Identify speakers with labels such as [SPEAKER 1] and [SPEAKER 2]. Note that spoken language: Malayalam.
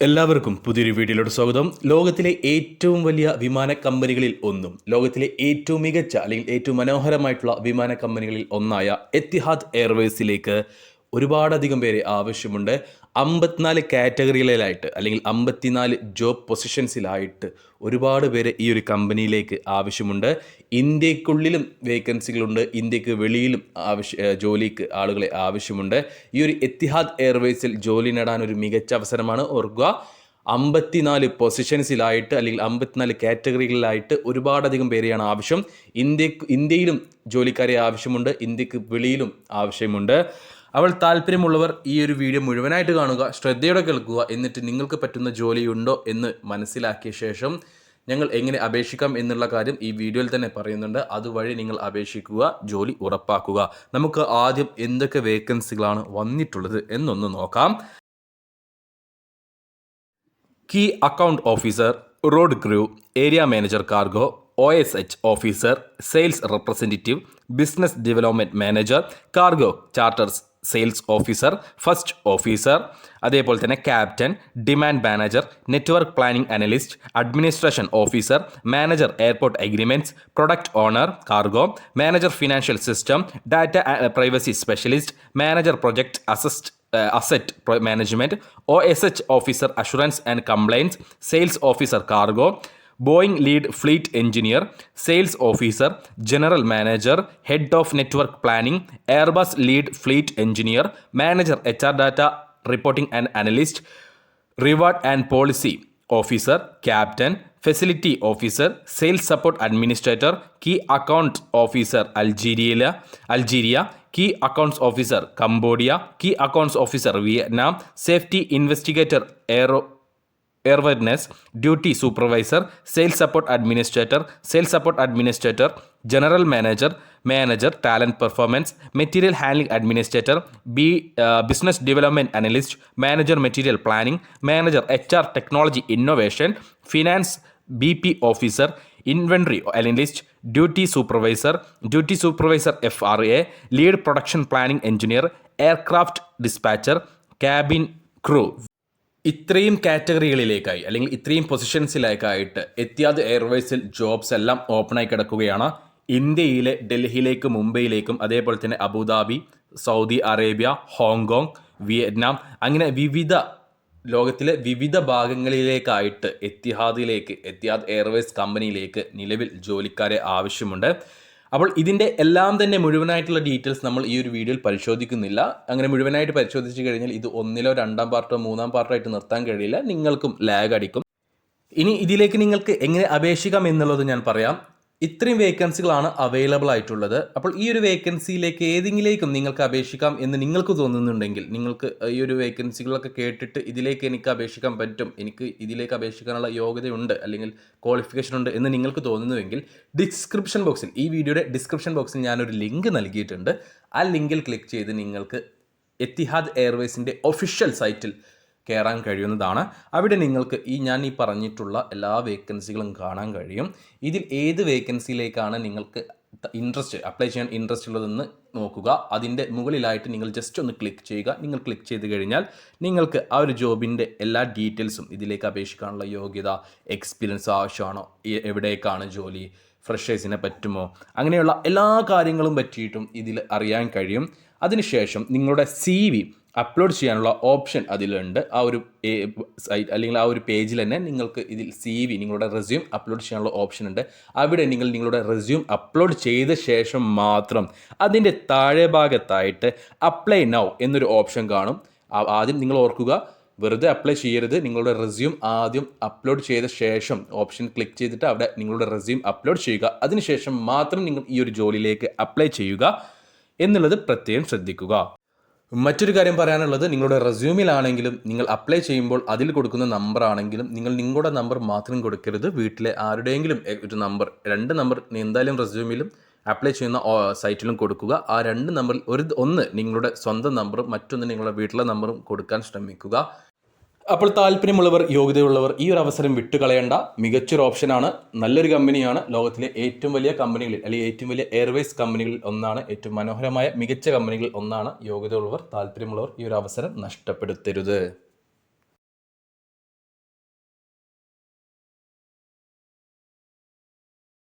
[SPEAKER 1] എല്ലാവർക്കും പുതിയൊരു വീഡിയോയിലോട്ട് സ്വാഗതം. ലോകത്തിലെ ഏറ്റവും വലിയ വിമാന കമ്പനികളിൽ ഒന്നും ലോകത്തിലെ ഏറ്റവും മികച്ച അല്ലെങ്കിൽ ഏറ്റവും മനോഹരമായിട്ടുള്ള വിമാന കമ്പനികളിൽ ഒന്നായ എത്തിഹാദ് എയർവേസിലേക്ക് ഒരുപാടധികം പേര് ആവശ്യമുണ്ട്. അമ്പത്തിനാല് കാറ്റഗറികളിലായിട്ട് അല്ലെങ്കിൽ അമ്പത്തിനാല് ജോബ് പൊസിഷൻസിലായിട്ട് ഒരുപാട് പേര് ഈ ഒരു കമ്പനിയിലേക്ക് ആവശ്യമുണ്ട്. ഇന്ത്യക്കുള്ളിലും വേക്കൻസികളുണ്ട്. ഇന്ത്യയ്ക്ക് വെളിയിലും ആവശ്യ ജോലിക്ക് ആളുകളെ ആവശ്യമുണ്ട്. ഈ ഒരു എത്തിഹാദ് എയർവേസിൽ ജോലി നേടാൻ ഒരു മികച്ച അവസരമാണ് ഓർക്കുക. അമ്പത്തിനാല് പൊസിഷൻസിലായിട്ട് അല്ലെങ്കിൽ അമ്പത്തിനാല് കാറ്റഗറികളിലായിട്ട് ഒരുപാടധികം പേരെയാണ് ആവശ്യം. ഇന്ത്യ ഇന്ത്യയിലും ജോലിക്കാരെ ആവശ്യമുണ്ട്. ഇന്ത്യയ്ക്ക് വെളിയിലും ആവശ്യമുണ്ട്. അവൾ താല്പര്യമുള്ളവർ ഈ ഒരു വീഡിയോ മുഴുവനായിട്ട് കാണുക ശ്രദ്ധയോടെ കേൾക്കുക എന്നിട്ട് നിങ്ങൾക്ക് പറ്റുന്ന ജോലിയുണ്ടോ എന്ന് മനസ്സിലാക്കിയ ശേഷം ഞങ്ങൾ എങ്ങനെ അപേക്ഷിക്കാം എന്നുള്ള കാര്യം ഈ വീഡിയോയിൽ തന്നെ പറയുന്നുണ്ട്. അതുവഴി നിങ്ങൾ അപേക്ഷിക്കുക ജോലി ഉറപ്പാക്കുക. നമുക്ക് ആദ്യം എന്തൊക്കെ വേക്കൻസികളാണ് വന്നിട്ടുള്ളത് എന്നൊന്ന് നോക്കാം. Key account officer road crew area manager cargo O S H officer sales representative business development manager cargo charters sales officer first officer അതേപോലെ തന്നെ captain demand manager network planning analyst administration officer manager airport agreements product owner cargo manager financial system data privacy specialist manager project assist asset management O S H officer assurance and compliance sales officer cargo Boeing lead fleet engineer sales officer general manager head of network planning Airbus lead fleet engineer manager H R data reporting and analyst reward and policy officer captain facility officer sales support administrator key account officer Algeria Algeria key accounts officer Cambodia key accounts officer Vietnam safety investigator aero Awareness, duty supervisor, sales support administrator, sales support administrator, general manager, manager, talent performance, material handling administrator, B, uh, business development analyst, manager material planning, manager HR technology innovation, finance BP officer, inventory analyst, duty supervisor, duty supervisor FRA, lead production planning engineer, aircraft dispatcher, cabin crew. ഇത്രയും കാറ്റഗറികളിലേക്കായി അല്ലെങ്കിൽ ഇത്രയും പൊസിഷൻസിലേക്കായിട്ട് എത്തിയാദ് എയർവേസിൽ ജോബ്സ് എല്ലാം ഓപ്പണായി കിടക്കുകയാണ്. ഇന്ത്യയിലെ ഡൽഹിയിലേക്കും മുംബൈയിലേക്കും അതേപോലെ തന്നെ Abu Dhabi Saudi Arabia Hong Kong Vietnam അങ്ങനെ വിവിധ ലോകത്തിലെ വിവിധ ഭാഗങ്ങളിലേക്കായിട്ട് എത്തിഹാദിലേക്ക് എത്തിയാദ് എയർവേസ് കമ്പനിയിലേക്ക് നിലവിൽ ജോലിക്കാരെ ആവശ്യമുണ്ട്. അപ്പോൾ ഇതിന്റെ എല്ലാം തന്നെ മുഴുവനായിട്ടുള്ള ഡീറ്റെയിൽസ് നമ്മൾ ഈ ഒരു വീഡിയോയിൽ പരിശോധിക്കുന്നില്ല. അങ്ങനെ മുഴുവനായിട്ട് പരിശോധിച്ച് കഴിഞ്ഞാൽ ഇത് ഒന്നിലോ രണ്ടാം പാർട്ടോ മൂന്നാം പാർട്ടോ ആയിട്ട് നിർത്താൻ കഴിയില്ല. നിങ്ങൾക്കും ലാഗ് അടിക്കും. ഇനി ഇതിലേക്ക് നിങ്ങൾക്ക് എങ്ങനെ അപേക്ഷിക്കാം എന്നുള്ളത് ഞാൻ പറയാം. ഇത്രയും വേക്കൻസികളാണ് അവൈലബിൾ ആയിട്ടുള്ളത്. അപ്പോൾ ഈ ഒരു വേക്കൻസിയിലേക്ക് ഏതെങ്കിലേക്കും നിങ്ങൾക്ക് അപേക്ഷിക്കാം എന്ന് നിങ്ങൾക്ക് തോന്നുന്നുണ്ടെങ്കിൽ നിങ്ങൾക്ക് ഈ ഒരു വേക്കൻസികളൊക്കെ കേട്ടിട്ട് ഇതിലേക്ക് എനിക്ക് അപേക്ഷിക്കാൻ പറ്റും എനിക്ക് ഇതിലേക്ക് അപേക്ഷിക്കാനുള്ള യോഗ്യതയുണ്ട് അല്ലെങ്കിൽ ക്വാളിഫിക്കേഷൻ ഉണ്ട് എന്ന് നിങ്ങൾക്ക് തോന്നുന്നുവെങ്കിൽ ഡിസ്ക്രിപ്ഷൻ ബോക്സിൽ ഈ വീഡിയോയുടെ ഡിസ്ക്രിപ്ഷൻ ബോക്സിൽ ഞാനൊരു ലിങ്ക് നൽകിയിട്ടുണ്ട്. ആ ലിങ്കിൽ ക്ലിക്ക് ചെയ്ത് നിങ്ങൾക്ക് എത്തിഹാദ് എയർവേസിന്റെ ഒഫീഷ്യൽ സൈറ്റിൽ കയറാൻ കഴിയുന്നതാണ്. അവിടെ നിങ്ങൾക്ക് ഈ ഞാൻ ഈ പറഞ്ഞിട്ടുള്ള എല്ലാ വേക്കൻസികളും കാണാൻ കഴിയും. ഇതിൽ ഏത് വേക്കൻസിയിലേക്കാണ് നിങ്ങൾക്ക് ഇൻട്രസ്റ്റ് അപ്ലൈ ചെയ്യാൻ ഇൻട്രസ്റ്റ് ഉള്ളതെന്ന് നോക്കുക. അതിന്റെ മുകളിലായിട്ട് നിങ്ങൾ ജസ്റ്റ് ഒന്ന് ക്ലിക്ക് ചെയ്യുക. നിങ്ങൾ ക്ലിക്ക് ചെയ്ത് കഴിഞ്ഞാൽ നിങ്ങൾക്ക് ആ ഒരു ജോബിന്റെ എല്ലാ ഡീറ്റെയിൽസും ഇതിലേക്ക് അപേക്ഷിക്കാനുള്ള യോഗ്യത എക്സ്പീരിയൻസ് ആവശ്യമാണോ എവിടേക്കാണ് ജോലി ഫ്രഷേഴ്സിനെ പറ്റുമോ അങ്ങനെയുള്ള എല്ലാ കാര്യങ്ങളും പറ്റിയിട്ടും ഇതിൽ അറിയാൻ കഴിയും. അതിനുശേഷം നിങ്ങളുടെ സി വി അപ്ലോഡ് ചെയ്യാനുള്ള ഓപ്ഷൻ അതിലുണ്ട്. ആ ഒരു സൈറ്റ് അല്ലെങ്കിൽ ആ ഒരു പേജിൽ തന്നെ നിങ്ങൾക്ക് ഇതിൽ സി വി നിങ്ങളുടെ റെസ്യൂം അപ്ലോഡ് ചെയ്യാനുള്ള ഓപ്ഷൻ ഉണ്ട്. അവിടെ നിങ്ങൾ നിങ്ങളുടെ റെസ്യൂം അപ്ലോഡ് ചെയ്ത ശേഷം മാത്രം അതിന്റെ താഴെ ഭാഗത്തായിട്ട് അപ്ലൈ നൗ എന്നൊരു ഓപ്ഷൻ കാണും. ആദ്യം നിങ്ങൾ ഓർക്കുക വെറുതെ അപ്ലൈ ചെയ്യരുത്. നിങ്ങളുടെ റെസ്യൂം ആദ്യം അപ്ലോഡ് ചെയ്ത ശേഷം ഓപ്ഷൻ ക്ലിക്ക് ചെയ്തിട്ട് അവിടെ നിങ്ങളുടെ റെസ്യൂം അപ്ലോഡ് ചെയ്യുക. അതിനുശേഷം മാത്രം നിങ്ങൾ ഈ ഒരു ജോലിയിലേക്ക് അപ്ലൈ ചെയ്യുക. എന്നുള്ളത് പ്രത്യേകം ശ്രദ്ധിക്കുക. മറ്റൊരു കാര്യം പറയാനുള്ളത് നിങ്ങളുടെ റെസ്യൂമിലാണെങ്കിലും നിങ്ങൾ അപ്ലൈ ചെയ്യുമ്പോൾ അതിൽ കൊടുക്കുന്ന നമ്പർ ആണെങ്കിലും നിങ്ങൾ നിങ്ങളുടെ നമ്പർ മാത്രം കൊടുക്കരുത്. വീട്ടിലെ ആരുടെയെങ്കിലും ഒരു നമ്പർ രണ്ട് നമ്പർ എന്തായാലും റെസ്യൂമിലും അപ്ലൈ ചെയ്യുന്ന സൈറ്റിലും കൊടുക്കുക. ആ രണ്ട് നമ്പറിൽ ഒരു ഒന്ന് നിങ്ങളുടെ സ്വന്തം നമ്പറും മറ്റൊന്ന് നിങ്ങളുടെ വീട്ടിലെ നമ്പറും കൊടുക്കാൻ ശ്രമിക്കുക. അപ്പോൾ താല്പര്യമുള്ളവർ യോഗ്യതയുള്ളവർ ഈ ഒരു അവസരം വിട്ടുകളയേണ്ട. മികച്ചൊരു ഓപ്ഷനാണ്. നല്ലൊരു കമ്പനിയാണ്. ലോകത്തിലെ ഏറ്റവും വലിയ കമ്പനികളിൽ അല്ലെങ്കിൽ ഏറ്റവും വലിയ എയർവേസ് കമ്പനികളിൽ ഒന്നാണ്. ഏറ്റവും മനോഹരമായ മികച്ച കമ്പനികളിൽ ഒന്നാണ് യോഗ്യതയുള്ളവർ താല്പര്യമുള്ളവർ ഈ ഒരു അവസരം നഷ്ടപ്പെടുത്തരുത്.